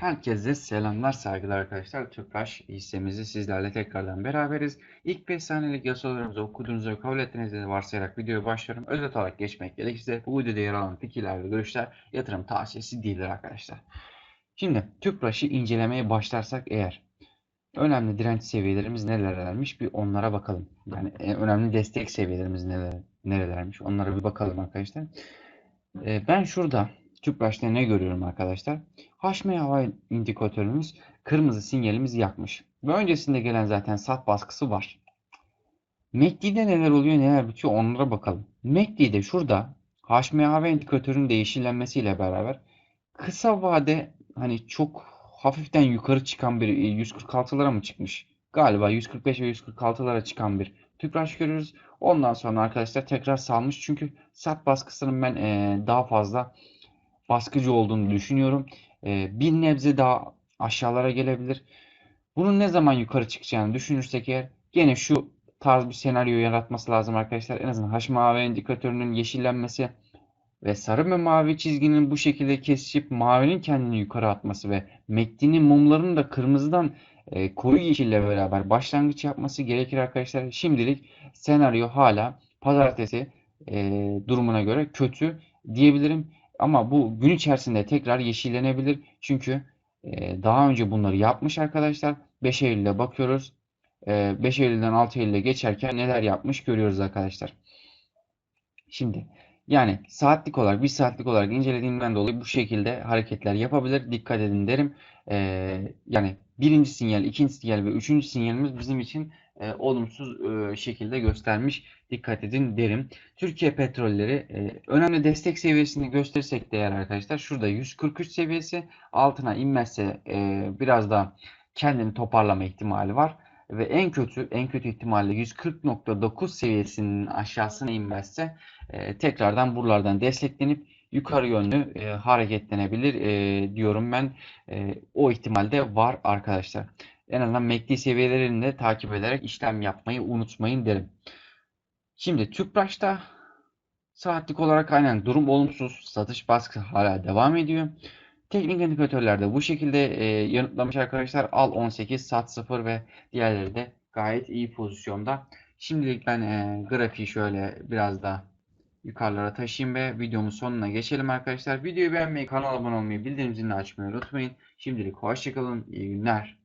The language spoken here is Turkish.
Herkese selamlar, saygılar arkadaşlar. Tüpraş hissemizi sizlerle tekrardan beraberiz. İlk 5 saniyelik yasalarımızı okuduğunuzu ve kabul ettiğinizi varsayarak videoya başlıyorum. Özet olarak geçmek gerekirse bu videoda yer alan fikirler ve görüşler yatırım tavsiyesi değildir arkadaşlar. Şimdi Tüpraş'ı incelemeye başlarsak eğer önemli direnç seviyelerimiz nerelermiş bir onlara bakalım. Yani en önemli destek seviyelerimiz neler, nerelermiş onlara bir bakalım arkadaşlar. Ee, ben şurada Tüpraş'ta ne görüyorum arkadaşlar? HMA hava indikatörümüz kırmızı sinyalimizi yakmış. Ve öncesinde gelen zaten sat baskısı var. MACD'de neler oluyor neler bitiyor onlara bakalım. MACD'de şurada HMA hava indikatörünün de beraber kısa vade hani çok hafiften yukarı çıkan bir 146'lara mı çıkmış? Galiba 145 ve 146'lara çıkan bir tüpraş görüyoruz. Ondan sonra arkadaşlar tekrar salmış. Çünkü sat baskısının ben e, daha fazla baskıcı olduğunu düşünüyorum. E, bir nebze daha aşağılara gelebilir. Bunun ne zaman yukarı çıkacağını düşünürsek eğer gene şu tarz bir senaryo yaratması lazım arkadaşlar. En azından haş mavi indikatörünün yeşillenmesi ve sarı ve mavi çizginin bu şekilde kesişip mavinin kendini yukarı atması ve MACD'nin mumlarının da kırmızıdan e, koyu yeşille beraber başlangıç yapması gerekir arkadaşlar. Şimdilik senaryo hala pazartesi e, durumuna göre kötü diyebilirim. Ama bu gün içerisinde tekrar yeşillenebilir. Çünkü e, daha önce bunları yapmış arkadaşlar. 5 Eylül'e bakıyoruz. E, 5 Eylül'den 6 Eylül'e geçerken neler yapmış görüyoruz arkadaşlar. Şimdi yani saatlik olarak, bir saatlik olarak incelediğimden dolayı bu şekilde hareketler yapabilir. Dikkat edin derim. Ee, yani birinci sinyal, ikinci sinyal ve üçüncü sinyalimiz bizim için e, olumsuz e, şekilde göstermiş. Dikkat edin derim. Türkiye petrolleri e, önemli destek seviyesini gösterirsek değer arkadaşlar. Şurada 143 seviyesi altına inmezse e, biraz da kendini toparlama ihtimali var. Ve en kötü en kötü ihtimalle 140.9 seviyesinin aşağısına inmezse e, tekrardan buralardan desteklenip yukarı yönlü e, hareketlenebilir e, diyorum ben. E, o ihtimalde var arkadaşlar. En azından MACD seviyelerini de takip ederek işlem yapmayı unutmayın derim. Şimdi Tüpraş'ta saatlik olarak aynen durum olumsuz. Satış baskısı hala devam ediyor. Teknik indikatörlerde bu şekilde e, yanıtlamış arkadaşlar. Al 18, sat 0 ve diğerleri de gayet iyi pozisyonda. Şimdilik ben e, grafiği şöyle biraz da yukarılara taşıyayım ve videomun sonuna geçelim arkadaşlar. Videoyu beğenmeyi, kanala abone olmayı, bildirim zilini açmayı unutmayın. Şimdilik hoşçakalın, iyi günler.